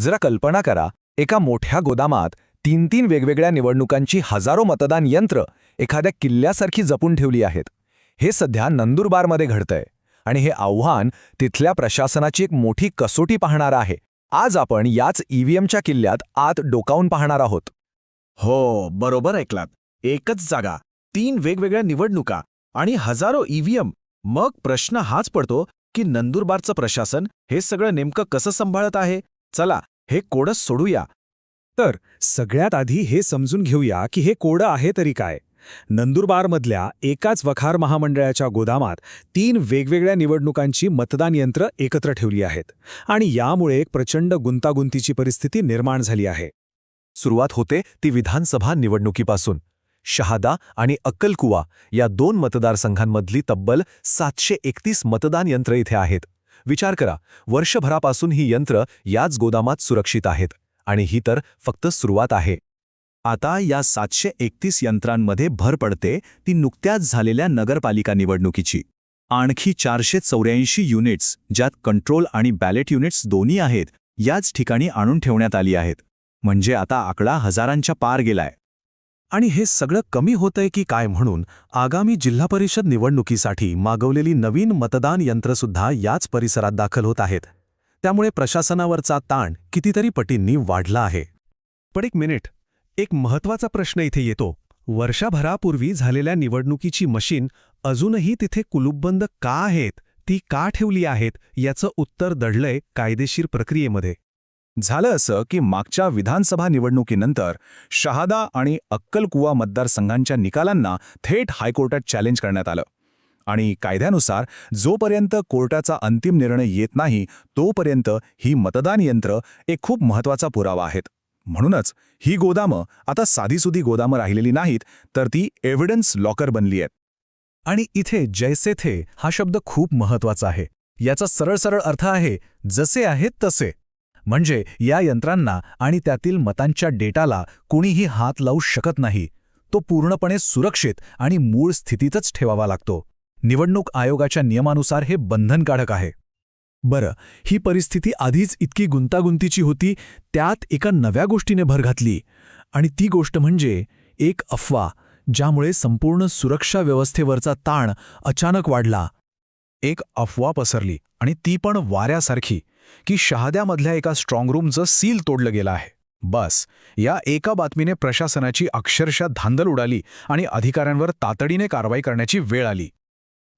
जरा कल्पना करा एका मोठ्या गोदामात तीन तीन वेगवेगळ्या निवडणुकांची हजारो मतदान यंत्र एखाद्या किल्ल्यासारखी जपून ठेवली आहेत. हे सध्या नंदुरबारमध्ये घडतंय आणि हे आव्हान तिथल्या प्रशासनाची एक मोठी कसोटी पाहणार आहे. आज आपण याच ईव्हीएमच्या किल्ल्यात आत डोकावून पाहणार आहोत. हो बरोबर ऐकलात. एकच जागा तीन वेगवेगळ्या निवडणुका आणि हजारो ईव्हीएम मग प्रश्न हाच पडतो की नंदुरबारचं प्रशासन हे सगळं नेमकं कसं सांभाळत आहे? चला हे कोडच सोडूया. तर सगळ्यात आधी हे समजून घेऊया की हे कोडं आहे तरी काय. नंदुरबारमधल्या एकाच वखार महामंडळाच्या गोदामात तीन वेगवेगळ्या निवडणुकांची मतदान यंत्र एकत्र ठेवली आहेत आणि यामुळे एक प्रचंड गुंतागुंतीची परिस्थिती निर्माण झाली आहे. सुरुवात होते ती विधानसभा निवडणुकीपासून. शहादा आणि अक्कलकुवा या दोन मतदारसंघांमधली तब्बल सातशे एकतीस मतदान यंत्र इथे आहेत. विचार करा. वर्षभरापासून ही यंत्र याच गोदामात सुरक्षित आहेत आणि ही तर फक्त सुरुवात आहे. आता या सातशे एकतीस यंत्रांमध्ये भर पडते ती नुकत्याच झालेल्या नगरपालिका निवडणुकीची. आणखी चारशे चौऱ्याऐंशी युनिट्स ज्यात कंट्रोल आणि बॅलेट युनिट्स दोन्ही आहेत याच ठिकाणी आणून ठेवण्यात आली आहेत. म्हणजे आता आकडा हजारांच्या पार गेलाय. आणि हे सगळं कमी होतंय की काय म्हणून आगामी जिल्हा परिषद निवडणुकीसाठी मागवलेली नवीन मतदान यंत्रसुद्धा याच परिसरात दाखल होत आहेत. त्यामुळे प्रशासनावरचा ताण कितीतरी पटींनी वाढला आहे. पण एक मिनिट. एक महत्त्वाचा प्रश्न इथे येतो. वर्षभरापूर्वी झालेल्या निवडणुकीची मशीन अजूनही तिथे कुलूपबंद का आहेत ती का ठेवली आहेत याचं उत्तर दडलंय कायदेशीर प्रक्रियेमध्ये. झालं असं की मागच्या विधानसभा निवडणुकीनंतर शहादा आणि अक्कलकुवा मतदारसंघांच्या निकालांना थेट हायकोर्टात चॅलेंज करण्यात आलं. आणि कायद्यानुसार जोपर्यंत कोर्टाचा अंतिम निर्णय येत नाही तोपर्यंत ही मतदान यंत्र एक खूप महत्त्वाचा पुरावा आहेत. म्हणूनच ही गोदामं आता साधीसुधी गोदामं राहिलेली नाहीत तर ती एव्हिडन्स लॉकर बनली आहेत. आणि इथे जैसे थे हा शब्द खूप महत्त्वाचा आहे. याचा सरळ सरळ अर्थ आहे जसे आहेत तसे. म्हणजे या यंत्रांना आणि त्यातील मतांच्या डेटाला कोणीही हात लावू शकत नाही. तो पूर्णपणे सुरक्षित आणि मूळ स्थितीतच ठेवावा लागतो. निवडणूक आयोगाच्या नियमानुसार हे बंधनकारक आहे. बरं ही परिस्थिती आधीच इतकी गुंतागुंतीची होती त्यात एका नव्या गोष्टीने भर घातली. आणि ती गोष्ट म्हणजे एक अफवा ज्यामुळे संपूर्ण सुरक्षा व्यवस्थेवरचा ताण अचानक वाढला. एक अफवा पसरली आणि ती पण वाऱ्यासारखी की शहाद्यामधल्या एका स्ट्रॉंगरूमचं सील तोडलं गेलं आहे. बस या एका बातमीने प्रशासनाची अक्षरशः धांदल उडाली आणि अधिकाऱ्यांवर तातडीने कारवाई करण्याची वेळ आली.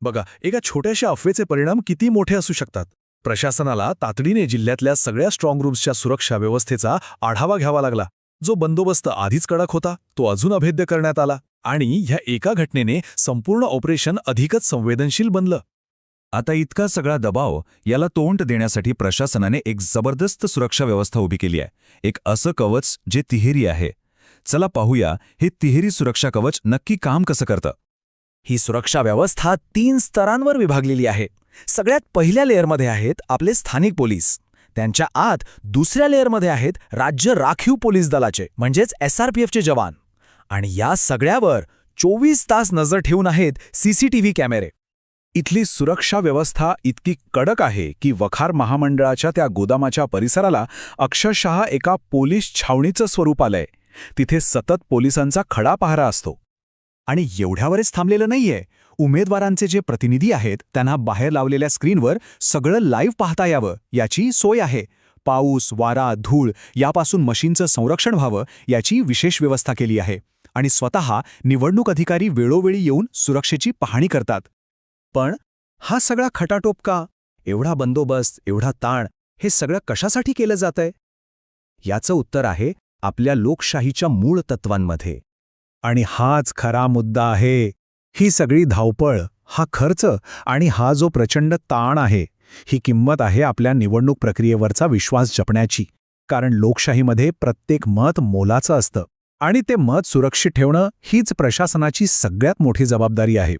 बघा एका छोट्याशा अफवेचे परिणाम किती मोठे असू शकतात? प्रशासनाला तातडीने जिल्ह्यातल्या सगळ्या स्ट्रॉंगरूम्सच्या सुरक्षा व्यवस्थेचा आढावा घ्यावा लागला. जो बंदोबस्त आधीच कडक होता तो अजून अभेद्य करण्यात आला आणि ह्या एका घटनेने संपूर्ण ऑपरेशन अधिकच संवेदनशील बनलं. आता इतका सगळा दबाव याला तोंड देण्यासाठी प्रशासनाने एक जबरदस्त सुरक्षा व्यवस्था उभी केली आहे. एक असं कवच जे तिहेरी आहे. चला पाहूया हे तिहेरी सुरक्षा कवच नक्की काम कसं करतं? ही सुरक्षा व्यवस्था तीन स्तरांवर विभागलेली आहे. सगळ्यात पहिल्या लेअरमध्ये आहेत आपले स्थानिक पोलीस. त्यांच्या आत दुसऱ्या लेअरमध्ये आहेत राज्य राखीव पोलीस दलाचे म्हणजेच एसआरपीएफचे जवान. आणि या सगळ्यावर चोवीस तास नजर ठेवून आहेत सीसीटीव्ही कॅमेरे. इथली सुरक्षा व्यवस्था इतकी कडक आहे की वखार महामंडळाच्या त्या गोदामाच्या परिसराला अक्षरशः एका पोलीस छावणीचं स्वरूप आलंय. तिथे सतत पोलिसांचा खडा पहारा असतो. आणि एवढ्यावरच थांबलेलं नाहीये. उमेदवारांचे जे प्रतिनिधी आहेत त्यांना बाहेर लावलेल्या स्क्रीनवर सगळं लाईव्ह पाहता यावं याची सोय आहे. पाऊस वारा धूळ यापासून मशीनचं संरक्षण व्हावं याची विशेष व्यवस्था केली आहे. आणि स्वतः निवडणूक अधिकारी वेळोवेळी येऊन सुरक्षेची पाहणी करतात. पण हा सगळा खटाटोप का एवढा बंदोबस्त एवढा ताण हे सगळं कशासाठी केलं जातंय? याचं उत्तर आहे आपल्या लोकशाहीच्या मूळ तत्वांमध्ये. आणि हाच खरा मुद्दा आहे. ही सगळी धावपळ हा खर्च आणि हा जो प्रचंड ताण आहे ही किंमत आहे आपल्या निवडणूक प्रक्रियेवरचा विश्वास जपण्याची. कारण लोकशाहीमध्ये प्रत्येक मत मोलाचं असतं. आणि ते मत सुरक्षित ठेवणं हीच प्रशासनाची सगळ्यात मोठी जबाबदारी आहे.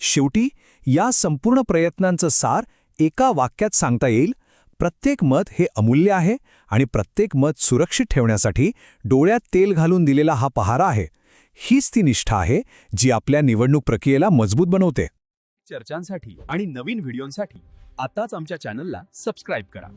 शेवटी या संपूर्ण प्रयत्नांचं सार एका वाक्यात सांगता येईल प्रत्येक मत हे अमूल्य आहे आणि प्रत्येक मत सुरक्षित ठेवण्यासाठी डोळ्यात तेल घालून दिलेला हा पहारा आहे. हीच ती निष्ठा आहे जी आपल्या निवडणूक प्रक्रियेला मजबूत बनवते. चर्चांसाठी आणि नवीन व्हिडिओंसाठी आताच आमच्या चॅनलला सबस्क्राईब करा.